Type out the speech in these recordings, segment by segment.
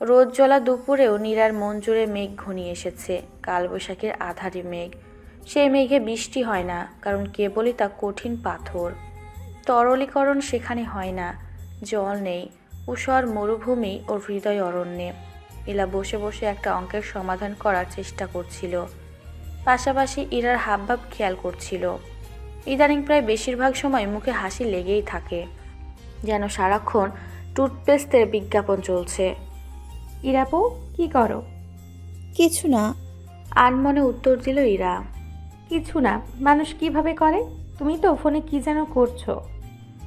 রোদ জ্বলা দুপুরেও নীরার মন জুড়ে মেঘ ঘনিয়ে এসেছে, কালবৈশাখীর আধারি মেঘ। সেই মেঘে বৃষ্টি হয় না, কারণ কেবলই তা কঠিন পাথর। তরলীকরণ সেখানে হয় না, জল নেই উষর মরুভূমি ও হৃদয় অরণ্যে। ইলা বসে বসে একটা অঙ্কের সমাধান করার চেষ্টা করছিল। পাশাপাশি ইরার হাবভাব খেয়াল করছিল। ইদানিং প্রায় বেশিরভাগ সময় মুখে হাসি লেগেই থাকে। যেন সারাক্ষণ টুথপেস্টের বিজ্ঞাপন চলছে। ইরাপু কি করো? কিছু না। আনমনে উত্তর দিল ইরা কিছু না মানুষ কীভাবে করে? তুমি তো ফোনে কি যেন করছ।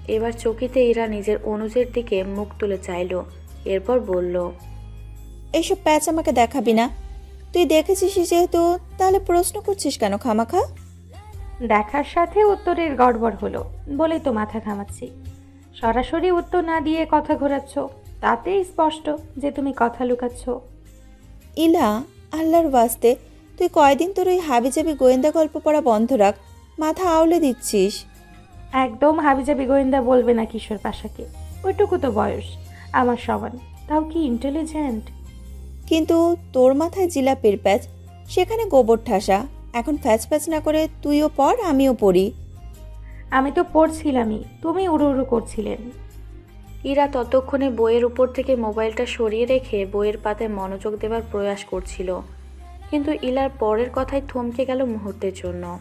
এবার চকিতে ইরা নিজের অনুজের দিকে মুখ তুলে চাইল এরপর বলল এইসব প্যাচ আমাকে দেখাবি না। তুই দেখেছিস যেহেতু তাহলে প্রশ্ন করছিস কেন খামাখা? দেখার সাথে উত্তরের গড়বড় হলো বলেই তো মাথা ঘামাচ্ছি। সরাসরি উত্তর না দিয়ে কথা ঘোরাচ্ছ। তাতেই স্পষ্ট যে তুমি কথা লুকাচ্ছ। ইলা আল্লাহর ওয়াস্তে তুই কয়দিন তোর ওই হাবিজাবি গোয়েন্দা গল্প পড়া বন্ধ রাখ মাথা আউলে দিচ্ছিস। একদম হাবিজাবি গোয়েন্দা বলবে না কিশোর পাশাকে ওইটুকু তো বয়স আমার সমান তাও কি ইন্টেলিজেন্ট কিন্তু তোর মাথায় জিলাপির প্যাচ সেখানে গোবর ঠাসা এখন ফ্যাচ ফ্যাচ না করে তুইও পড় আমিও পড়ি। আমি তো পড়ছিলামই তুমি উড়ো উড়ো করছিলেন। ইরা ততক্ষণে বইয়ের উপর থেকে মোবাইলটা সরিয়ে রেখে বইয়ের পাতে মনোযোগ দেবার প্রয়াস করছিল। কিন্তু ইলার পরের কথায় থমকে গেল মুহূর্তের জন্য।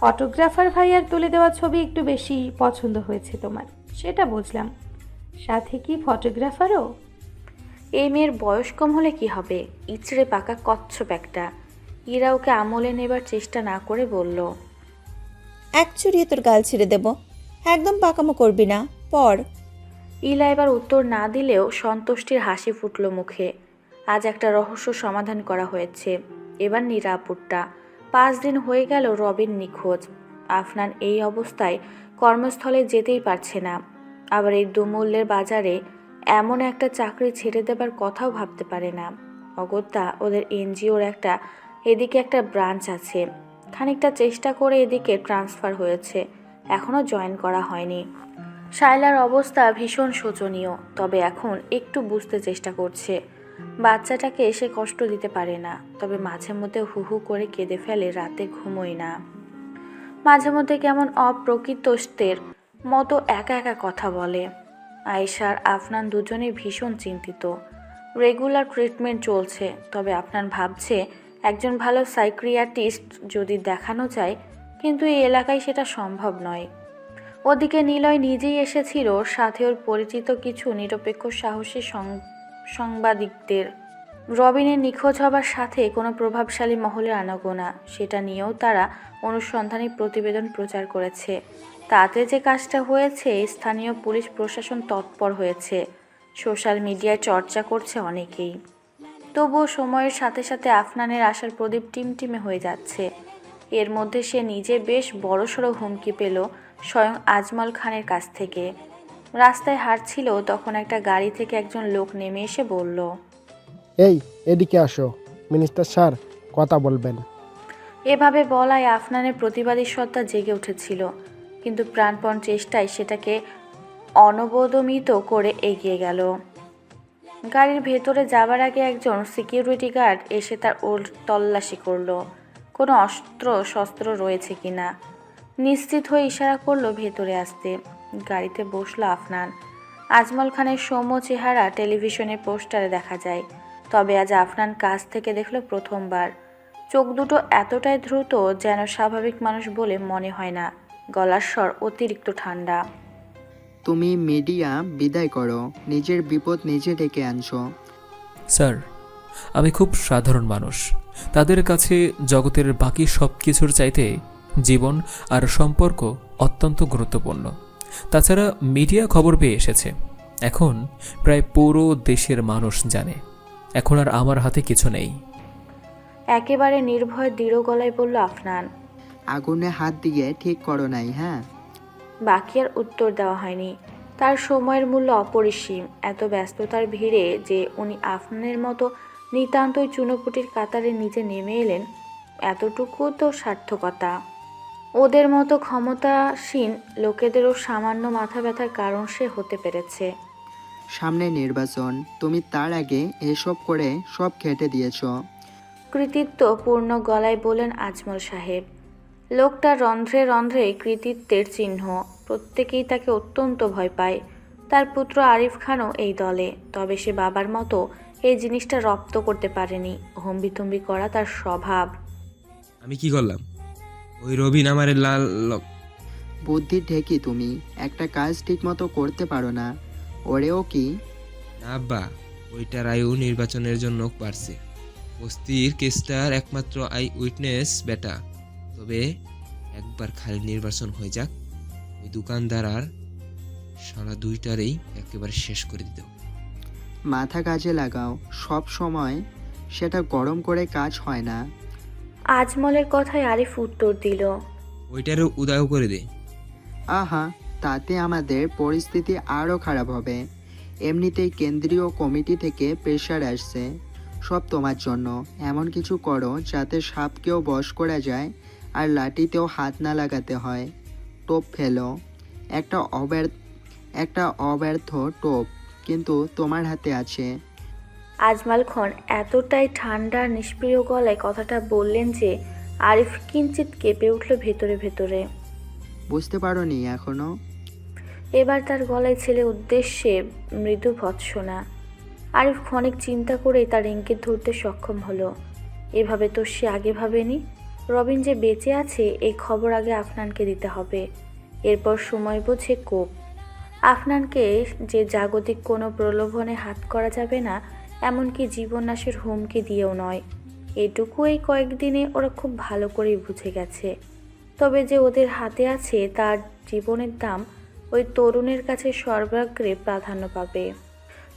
ফটোগ্রাফার ভাইয়ার তুলে দেওয়া ছবি একটু বেশি পছন্দ হয়েছে তোমার সেটা বুঝলাম। সাথে কি ফটোগ্রাফারও? এই মেয়ের বয়স কম হলে কি হবে? ইচড়ে পাকা কচ্ছপ একটা। ইরা ওকে আমলে নেবার চেষ্টা না করে বলল এক চুরিয়ে তোর গাল ছিঁড়ে দেব। একদম পাকামো করবি না। পড়। ইলা এবার উত্তর না দিলেও সন্তুষ্টির হাসি ফুটল মুখে। আজ একটা রহস্য সমাধান করা হয়েছে। এবার নিরাপুরটা পাঁচ দিন হয়ে গেল রবিন নিখোঁজ। আফনান এই অবস্থায় কর্মস্থলে যেতেই পারছে না। আবার এই দুমূল্যের বাজারে এমন একটা চাকরি ছেড়ে দেবার কথাও ভাবতে পারে না। অগত্যা ওদের এনজিওর একটা, এদিকে একটা ব্রাঞ্চ আছে। খানিকটা চেষ্টা করে এদিকে ট্রান্সফার হয়েছে। এখনও জয়েন করা হয়নি। শায়লার অবস্থা ভীষণ শোচনীয়, তবে এখন একটু বুঝতে চেষ্টা করছে। বাচ্চাটাকে এসে কষ্ট দিতে পারে না, তবে মাঝে মধ্যে হু হু করে কেঁদে ফেলে রাতে ঘুমোয় না। মাঝে মধ্যে কেমন অপ্রকৃতস্থের মতো একা একা কথা বলে। আয়েশার আফনান দুজনেই ভীষণ চিন্তিত। রেগুলার ট্রিটমেন্ট চলছে, তবে আপনার ভাবছে একজন ভালো সাইক্রিয়াটিস্ট যদি দেখানো যায়, কিন্তু এই এলাকায় সেটা সম্ভব নয়। ওদিকে নিলয় নিজেই এসেছিল, সাথে ওর পরিচিত কিছু নিরপেক্ষ সাহসী সাংবাদিকদের। রবিনের নিখোঁজ হবার সাথে কোনো প্রভাবশালী মহলের আনাগোনা, সেটা নিয়েও তারা অনুসন্ধানী প্রতিবেদন প্রচার করেছে। তাতে যে কাজটা হয়েছে, স্থানীয় পুলিশ প্রশাসন তৎপর হয়েছে। সোশ্যাল মিডিয়ায় চর্চা করছে অনেকেই। তবুও সময়ের সাথে সাথে আফনানের আশার প্রদীপ টিমটিমে হয়ে যাচ্ছে। এর মধ্যে সে নিজে বেশ বড়সড় হুমকি পেল স্বয়ং আজমল খানের কাছ থেকে। রাস্তায় হাঁটছিল তখন একটা গাড়ি থেকে একজন লোক নেমে এসে বলল এই এদিকে আসো। মিনিস্টার স্যার কথা বলবেন। এভাবে বলায় আফনানের প্রতিবাদী সত্তা জেগে উঠেছিল কিন্তু প্রাণপণ চেষ্টায় সেটাকে অনবদমিত করে এগিয়ে গেল। গাড়ির ভেতরে যাবার আগে একজন সিকিউরিটি গার্ড এসে তার ওর তল্লাশি করল। কোনো অস্ত্র শস্ত্র রয়েছে কিনা? নিশ্চিত হয়ে ইশারা করল ভেতরে আসতে। গাড়িতে বসল আফনান। আজমল খানের সৌম্য চেহারা টেলিভিশনের পোস্টারে দেখা যায়। তবে আজ আফনান কাছ থেকে দেখল প্রথমবার। চোখ দুটো এতটাই দ্রুত যেন স্বাভাবিক মানুষ বলে মনে হয় না। গলার স্বর অতিরিক্ত ঠান্ডা। তুমি মিডিয়া বিদায় করো। নিজের বিপদ নিজে ডেকে আনছো। স্যার আমি খুব সাধারণ মানুষ। তাদের কাছে জগতের বাকি সব কিছুর চাইতে জীবন আর সম্পর্ক অত্যন্ত গুরুত্বপূর্ণ। তাছাড়া মিডিয়া খবর পেয়ে এসেছে। এখন প্রায় পুরো দেশের মানুষ জানে। এখন আর আমার হাতে কিছু নেই। একেবারে নির্ভয় দৃঢ় গলায় বলল আফনান। আগুনে হাত দিয়ে ঠিক করো নাই হ্যাঁ? বাকি আর উত্তর দেওয়া হয়নি। তার সময়ের মূল্য অপরিসীম। এত ব্যস্ততার ভিড়ে যে উনি আফনানের মতো নিতান্তই চুনোপুটির কাতারে নিচে নেমে এলেন এতটুকু তো সার্থকতা। ওদের মতো ক্ষমতাসীন লোকেদেরও সামান্য মাথা ব্যথার কারণ সে হতে পেরেছে। সামনে নির্বাচন তুমি তার আগে এসব করে সব খেটে দিয়েছ। কৃতিত্ব পূর্ণ গলায় বলেন আজমল সাহেব। লোকটা রন্ধ্রে রন্ধ্রে কৃতিত্বের চিহ্ন প্রত্যেকেই তাকে অত্যন্ত ভয় পায়। তার পুত্র আরিফ খানও এই দলে তবে সে বাবার মতো এই জিনিসটা রপ্ত করতে পারেনি। হম্বিতম্বি করা তার স্বভাব। আমি কি করলাম? ওই রবিন আমার লাল বুদ্ধি ঢেকি তুমি একটা কাজ ঠিকমতো করতে পারো না। ওরেও কি? না আব্বা ওইটার আয়ু নির্বাচনের জন্য পারছে বস্তির কেসটার একমাত্র আই উইটনেস বেটা। তবে একবার খালি নির্বাচন হয়ে যাক ওই দোকানদার আর সারা দুইটারেই একেবারে শেষ করে দিতে হবে। মাথা কাজে লাগাও সব সময় সেটা গরম করে কাজ হয় না। আজমলের কথায় আরিফ উত্তর দিল ওইটারও উদয় করে দে। আহা তাতে আমাদের পরিস্থিতি আরও খারাপ হবে। এমনিতেই কেন্দ্রীয় কমিটি থেকে প্রেশার আসছে। সব তোমার জন্য। এমন কিছু করো যাতে সাপকেও বশ করা যায় আর লাঠিতেও হাত না লাগাতে হয়। টোপ ফেলো। একটা অব্যর্থ একটা অব্যর্থ টোপ কিন্তু তোমার হাতে আছে। আজমাল খন এতটাই ঠান্ডা নিষ্প্রিয় গলায় কথাটা বললেন যে আরিফ কিঞ্চিত কেঁপে উঠল ভেতরে ভেতরে। বুঝতে পারোনি এখনও। এবার তার গলায় ছেলে উদ্দেশ্যে মৃদু ভৎসনা। আরিফ ক্ষণিক চিন্তা করেই তার ইঙ্গিত ধরতে সক্ষম হলো। এভাবে তো সে আগে ভাবেনি। রবিন যে বেঁচে আছে এই খবর আগে আফনানকে দিতে হবে। এরপর সময় বুঝে কোপ। আফনানকে যে জাগতিক কোনো প্রলোভনে হাত করা যাবে না এমনকি জীবনাশের হুমকি দিয়েও নয়। এটুকু এই কয়েকদিনে ওরা খুব ভালো করেই বুঝে গেছে। তবে যে ওদের হাতে আছে, তার জীবনের দাম ওই তরুণের কাছে সর্বাগ্রে প্রাধান্য পাবে।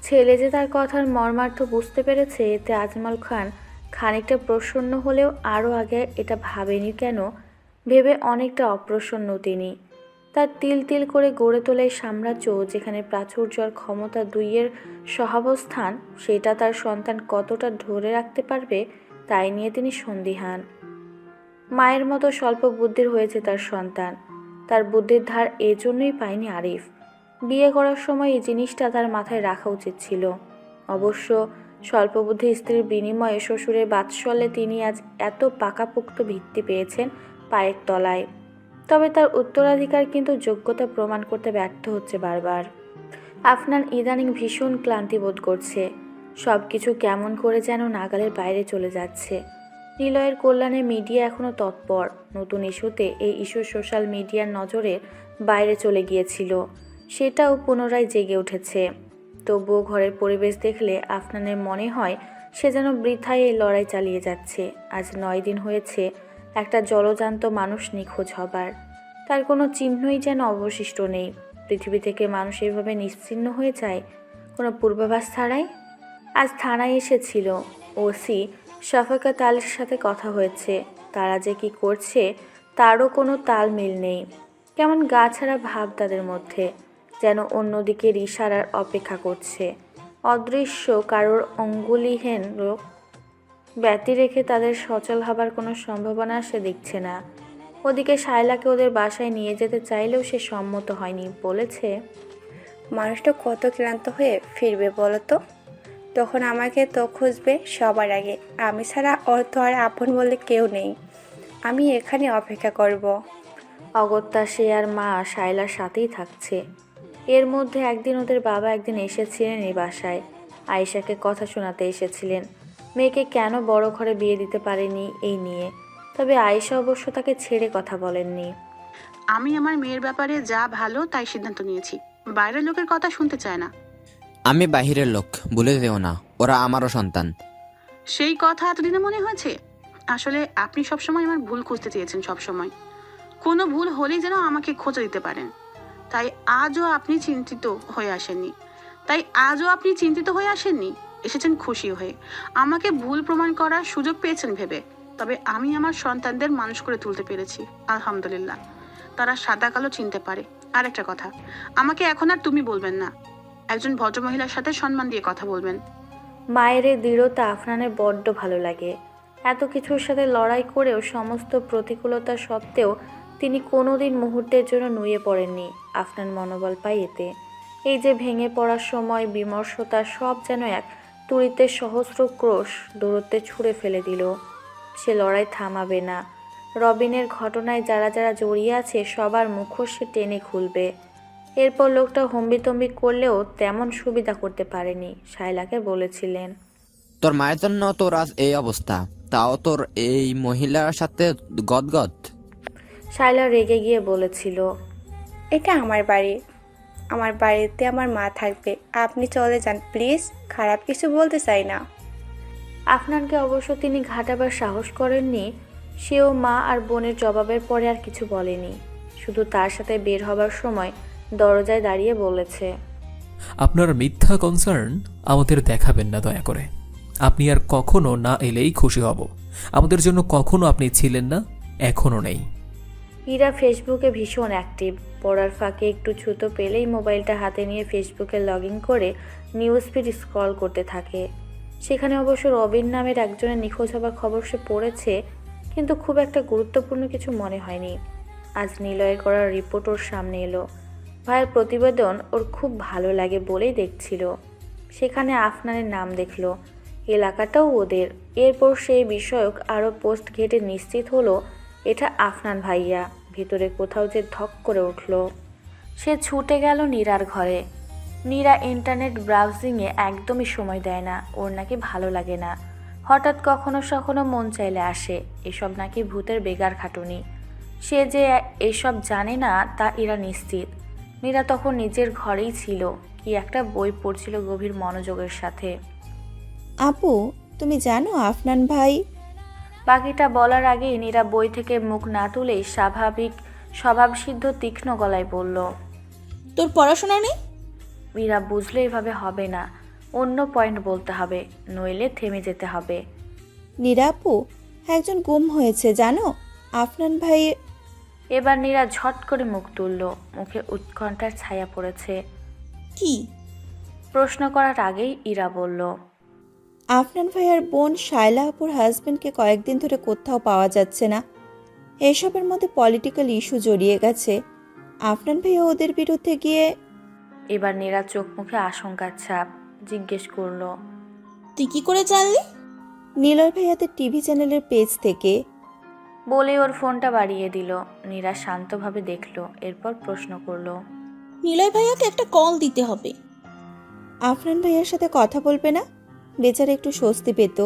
ছেলে যে তার কথার মর্মার্থ বুঝতে পেরেছে, এতে আজমল খান খানিকটা প্রসন্ন হলেও আরও আগে এটা ভাবেনি কেন, ভেবে অনেকটা অপ্রসন্ন তিনি। তার তিল তিল করে গড়ে তোলা সাম্রাজ্য যেখানে প্রাচুর্য আর ক্ষমতা দুইয়ের সহাবস্থান, সেটা তার সন্তান কতটা ধরে রাখতে পারবে তাই নিয়ে তিনি সন্দিহান। মায়ের মতো স্বল্প বুদ্ধির হয়েছে তার সন্তান। তার বুদ্ধির ধার এজন্যই পায়নি আরিফ। বিয়ে করার সময় এই জিনিসটা তার মাথায় রাখা উচিত ছিল। অবশ্য স্বল্পবুদ্ধি স্ত্রীর বিনিময়ে শ্বশুরের বাৎসল্যে তিনি আজ এত পাকাপোক্ত ভিত্তি পেয়েছেন পায়ের তলায়। তবে তার উত্তরাধিকার কিন্তু যোগ্যতা প্রমাণ করতে ব্যর্থ হচ্ছে বারবার। আফনান ইদানিং ভীষণ ক্লান্তি বোধ করছে। সব কিছু কেমন করে যেন নাগালের বাইরে চলে যাচ্ছে। নিলয়ের কল্যাণে মিডিয়া এখনও তৎপর। নতুন ইস্যুতে এই ইস্যু সোশ্যাল মিডিয়ার নজরে বাইরে চলে গিয়েছিল। সেটাও পুনরায় জেগে উঠেছে। তবুও ঘরের পরিবেশ দেখলে আফনানের মনে হয় সে যেন বৃথায় এই লড়াই চালিয়ে যাচ্ছে। আজ নয় দিন হয়েছে একটা জলজান্ত মানুষ নিখোঁজ হবার। তার কোনো চিহ্নই যেন অবশিষ্ট নেই। পৃথিবী থেকে মানুষ এভাবে নিশ্চিহ্ন হয়ে যায়? কোনো পূর্বাভাস ছাড়াই? আজ থানায় এসেছিল ওসি শফাকাত আলীর সাথে কথা হয়েছে। তারা যে কি করছে, তারও কোনো তালমিল নেই। কেমন গা ছাড়া ভাব তাদের মধ্যে, যেন অন্যদিকে ইশারার অপেক্ষা করছে। অদৃশ্য কারোর অঙ্গুলিহীন লোক ব্যতি রেখে তাদের সচল হবার কোনো সম্ভাবনা সে দেখছে না। ওদিকে শায়লাকে ওদের বাসায় নিয়ে যেতে চাইলেও সে সম্মত হয়নি। বলেছে মানুষটা কত ক্লান্ত হয়ে ফিরবে বলো তো তখন আমাকে তো খুঁজবে সবার আগে। আমি ছাড়া ওর তো আর আপন বলে কেউ নেই। আমি এখানে অপেক্ষা করব। অগত্যা সে আর মা শায়লার সাথেই থাকছে। এর মধ্যে একদিন ওদের বাবা একদিন এসেছিলেন এই বাসায়। আয়েশাকে কথা শোনাতে এসেছিলেন। মেয়েকে কেন বড় ঘরে বিয়ে দিতে পারেনি এই নিয়ে? তবে আয়েশা অবশ্য তাকে ছেড়ে কথা বলেননি। আমি আমার মেয়ের ব্যাপারে যা ভালো তাই সিদ্ধান্ত নিয়েছি। বাইরের লোকের কথা শুনতে চায় না। আমি বাহিরের লোক বলে দেও না। ওরা আমারও সন্তান। সেই কথা এতদিনে মনে হয়েছে? আসলে আপনি সবসময় আমার ভুল খুঁজতে চেয়েছেন সবসময়। কোনো ভুল হলেই যেন আমাকে খোঁজা দিতে পারেন। তাই আজও আপনি চিন্তিত হয়ে আসেননি। তাই আজও আপনি চিন্তিত হয়ে আসেননি? এসেছেন খুশি হয়ে। আমাকে ভুল প্রমাণ করার সুযোগ পেয়েছেন ভেবে, তবে আমি আমার সন্তানদের মানুষ করে তুলতে পেরেছি, আলহামদুলিল্লাহ। তারা সাদা কালো চিনতে পারে। আর একটা কথা, আমাকে এখন আর তুমি বলবেন না। একজন ভদ্রমহিলার সাথে সম্মান দিয়ে কথা বলবেন। মায়ের এই দৃঢ়তা আফনানের বড্ড ভালো লাগে। এত কিছুর সাথে লড়াই করেও সমস্ত প্রতিকূলতা সত্ত্বেও তিনি কোনোদিন মুহূর্তের জন্য নুয়ে পড়েননি আফনান মনোবল পায় এতে। এই যে ভেঙে পড়ার সময়, বিমর্ষতা সব যেন এক তুড়িতে সহস্র ক্রোশ দূরত্বে ছুঁড়ে ফেলে দিল। সে লড়াই থামাবে না। রবিনের ঘটনায় যারা যারা জড়িয়ে আছে সবার মুখোশ সে টেনে খুলবে। এরপর লোকটা হম্বিতম্বি করলেও তেমন সুবিধা করতে পারেনি শাইলাকে বলেছিলেন। তোর মায়ের জন্য তোর আজ এই অবস্থা। তাও তোর এই মহিলার সাথে গদগদ। শাইলা রেগে গিয়ে বলেছিল এটা আমার বাড়ি। আমার বাড়িতে আমার মা থাকবে। আপনি চলে যান প্লিজ। খারাপ কিছু বলতে চাই না। আফনানকে অবশ্য তিনি ঘাটাবার সাহস করেননি সেও মা আর বোনের জবাবের পরে আর কিছু বলেনি। শুধু তার সাথে বের হবার সময় দরজায় দাঁড়িয়ে বলেছে। আপনার মিথ্যা কনসার্ন আমাদের দেখাবেন না দয়া করে। আপনি আর কখনো না এলেই খুশি হব। আমাদের জন্য কখনো আপনি ছিলেন না এখনও নেই। ইরা ফেসবুকে ভীষণ অ্যাক্টিভ পড়ার ফাঁকে একটু ছুতো পেলেই মোবাইলটা হাতে নিয়ে ফেসবুকে লগ ইন করে নিউজ ফিড স্ক্রল করতে থাকে। সেখানে অবশ্য রবিন নামের একজনের নিখোঁজ হবার খবর সে পড়েছে, কিন্তু খুব একটা গুরুত্বপূর্ণ কিছু মনে হয়নি। আজ নিলয়ের করা রিপোর্ট ওর সামনে এলো। ভাইয়ের প্রতিবেদন ওর খুব ভালো লাগে বলেই দেখছিল। সেখানে আফনানের নাম দেখল। এলাকাটাও ওদের। এরপর সেই বিষয়ক আরও পোস্ট ঘেটে নিশ্চিত হলো, এটা আফনান ভাইয়া। ভিতরে কোথাও যে ধক করে উঠল। সে ছুটে গেল নীরার ঘরে। নীরা ইন্টারনেট ব্রাউজিংয়ে একদমই সময় দেয় না, ওর নাকি ভালো লাগে না। হঠাৎ কখনো সখনো মন চাইলে আসে, এসব নাকি ভূতের বেগার খাটুনি। সে যে এসব জানে না, তা এরা নিশ্চিত। নীরা তখন নিজের ঘরেই ছিল, কি একটা বই পড়ছিল গভীর মনোযোগের সাথে। আপু, তুমি জানো আফনান ভাই বাকিটা বলার আগেই নীরা বই থেকে মুখ না তুলেই স্বাভাবিক স্বভাবসিদ্ধ তীক্ষ্ণ গলায় বলল তোর পড়াশোনা নেই? মীরা বুঝলে এভাবে হবে না। অন্য পয়েন্ট বলতে হবে নইলে থেমে যেতে হবে। নীরা আপু একজন গুম হয়েছে জানো? আফনান ভাই এবার নীরা ঝট করে মুখ তুলল মুখে উৎকণ্ঠার ছায়া পড়েছে। কি? প্রশ্ন করার আগেই ইরা বলল আফনান ভাইয়ার বোন শায়লা আপুর হাজব্যান্ডকে কয়েকদিন ধরে কোথাও পাওয়া যাচ্ছে না। এসবের মধ্যে পলিটিক্যাল ইস্যু জড়িয়ে গেছে। আফনান ভাইয়া ওদের বিরুদ্ধে গিয়ে এবার নীরা চোখ মুখে আশঙ্কার ছাপ জিজ্ঞেস করল তুই কি করে জানলি? নীলয় ভাইয়াদের টিভি চ্যানেলের পেজ থেকে বলে ওর ফোনটা বাড়িয়ে দিল। নীরা শান্তভাবে দেখল এরপর প্রশ্ন করল নিলয় ভাইয়াকে একটা কল দিতে হবে। আফনান ভাইয়ার সাথে কথা বলবে না? বেচারা একটু স্বস্তি পেত।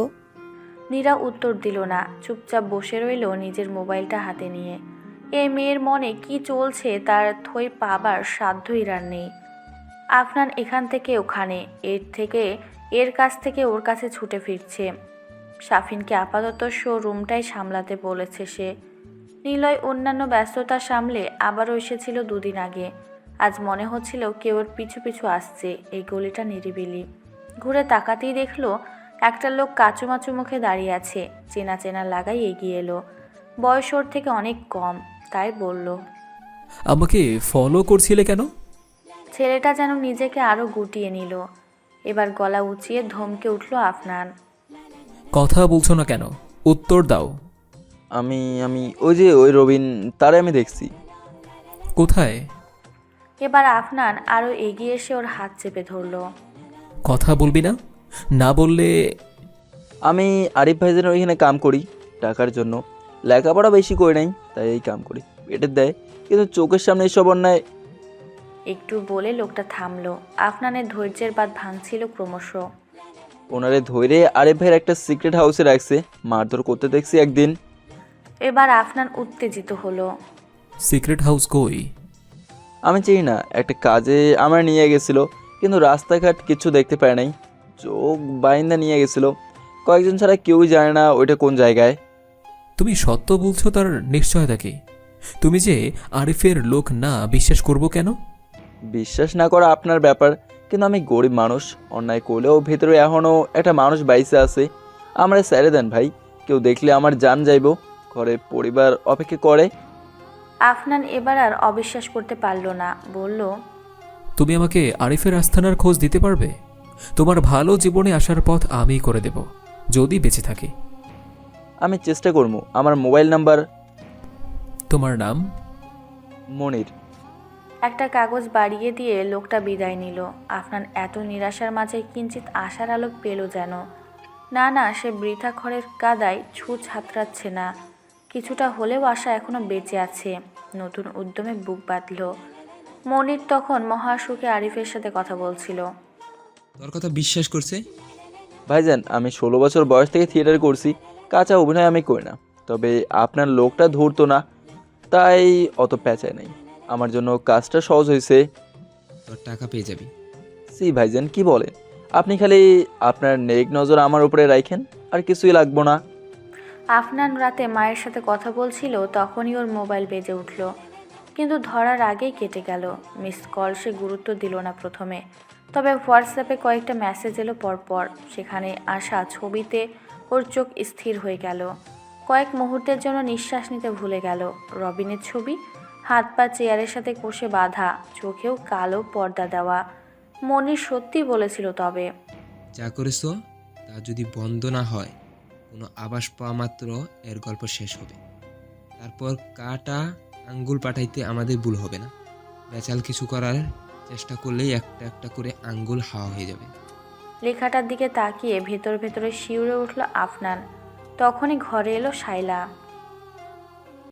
নীরা উত্তর দিল না, চুপচাপ বসে রইল নিজের মোবাইলটা হাতে নিয়ে। এ মেয়ের মনে কি চলছে তার থই পাবার সাধ্য ইরার নেই। আফনান এখান থেকে ওখানে, এর থেকে, এর কাছ থেকে ওর কাছে ছুটে ফিরছে। সাফিনকে আপাতত শো রুমটাই সামলাতে বলেছে সে। নিলয় অন্যান্য ব্যস্ততা সামলে আবারও এসেছিল দুদিন আগে। আজ মনে হচ্ছিল কেউ ওর পিছু পিছু আসছে, এই গলিটা নিরিবিলি। ঘুরে তাকাতেই দেখল একটা লোক কাচুমাচু মুখে দাঁড়িয়ে আছে। চেনা চেনা লাগাই এগিয়ে এলো। বয়স ওর থেকে অনেক কম তাই বলল আমাকে ফলো করছিলে কেন? ছেলেটা যেন নিজেকে আরও গুটিয়ে নিল। এবার গলা উঁচিয়ে ধমকে উঠল আফনান। কথা বলছো না কেন? উত্তর দাও। আমি আমি ওই যে ওই রবিন তারে আমি দেখছি। কোথায়? এবার আফনান আরও এগিয়ে এসে ওর হাত চেপে ধরলো। কথা বলবি না? না বললে আমি আরিফ ভাইদের ওইখানে কাম করি টাকার জন্য। লেখাপড়া বেশি করে নাই তাই এই কাম করি। পেটের দেয়। কিন্তু চোখের সামনে এসব অন্যায় একটু বলে লোকটা থামলো। আফনানের ধৈর্যের বাদ ভাঙছিল ক্রমশ। ওনারে ধৈরে আরিফ ভাইয়ের একটা সিক্রেট হাউসে রাখছে। মারধর করতে দেখছি একদিন। এবার আফনান উত্তেজিত হলো। সিক্রেট হাউস কই? আমি চিনি না। একটা কাজে আমার নিয়ে গেছিল। কিন্তু রাস্তাঘাট কিছু দেখতে পায় নাই। চোখ বাইন্দা নিয়ে গেছিল। কয়েকজন ছাড়া কেউই জানে না ওইটা কোন জায়গায়। তুমি সত্য বলছো তার নিশ্চয়তা কি? তুমি যে আরিফের লোক না বিশ্বাস করব কেন? বিশ্বাস না করা আপনার ব্যাপার কিন্তু আমি গরিব মানুষ। অন্যায় করলেও ভেতরে এখনও একটা মানুষ বাইসে আছে। আমরা স্যারে দেন ভাই কেউ দেখলে আমার জান যাইব। ঘরে পরিবার অপেক্ষা করে। আফনান এবার আর অবিশ্বাস করতে পারল না বলল তুমি আমাকে আরিফের আস্থানার খোঁজ দিতে পারবে? তোমার ভালো জীবনে আসার পথ আমিই করে দেব যদি বেঁচে থাকি। আমি চেষ্টা করব। আমার মোবাইল নাম্বার তোমার নাম? মনির। একটা কাগজ বাড়িয়ে দিয়ে লোকটা বিদায় নিল। আফনান এত নিরাশার মাঝে কিঞ্চিত আশার আলো পেল যেন। না না সে বৃথা খড়ের কাদায় ছু ছাতরাচ্ছে না। কিছুটা হলেও আশা এখনও বেঁচে আছে। নতুন উদ্যমে বুক বাঁধল। মনির তখন মহাসুখে আরিফের সাথে কথা বলছিল। তোর কথা বিশ্বাস করছে? ভাইজান আমি ষোলো বছর বয়স থেকে থিয়েটার করছি কাঁচা অভিনয় আমি করি না। তবে আপনার লোকটা ধরতো না তাই অত প্যাঁচায় নাই। আমার জন্য কাজটা সহজ হয়েছে। তোর টাকা পেয়ে যাবি। সি ভাইজান কি বলেন? আপনি খালি আপনার নেক নজর আমার উপরে রাখেন আর কিছুই লাগবো না। আফনান রাতে মায়ের সাথে কথা বলছিল তখনই ওর মোবাইল বেজে উঠল। কিন্তু ধরার আগেই কেটে গেল। মিস কল সে গুরুত্ব দিল না প্রথমে। তবে হোয়াটসঅ্যাপে কয়েকটা মেসেজ এলো পরপর। সেখানে আসা ছবিতে ওর চোখ স্থির হয়ে গেল। কয়েক মুহূর্তের জন্য নিঃশ্বাস নিতে ভুলে গেল। রবিনের ছবি, হাত পা চেয়ারের সাথে কষে বাঁধা, চোখেও কালো পর্দা দেওয়া। মনির সত্যি বলেছিল তবে। যা করেছ, তা যদি বন্ধ না হয়, কোনো আবাস পাওয়া মাত্র এর গল্প শেষ হবে। তারপর কাটা আঙ্গুল পাঠাইতে আমাদের ভুল হবে না। বেচাল কিছু করার চেষ্টা করলেই একটা একটা করে আঙ্গুল হাওয়া হয়ে যাবে। লেখাটার দিকে তাকিয়ে ভেতর ভেতরে শিউরে উঠল আফনান। তখনই ঘরে এলো শাইলা।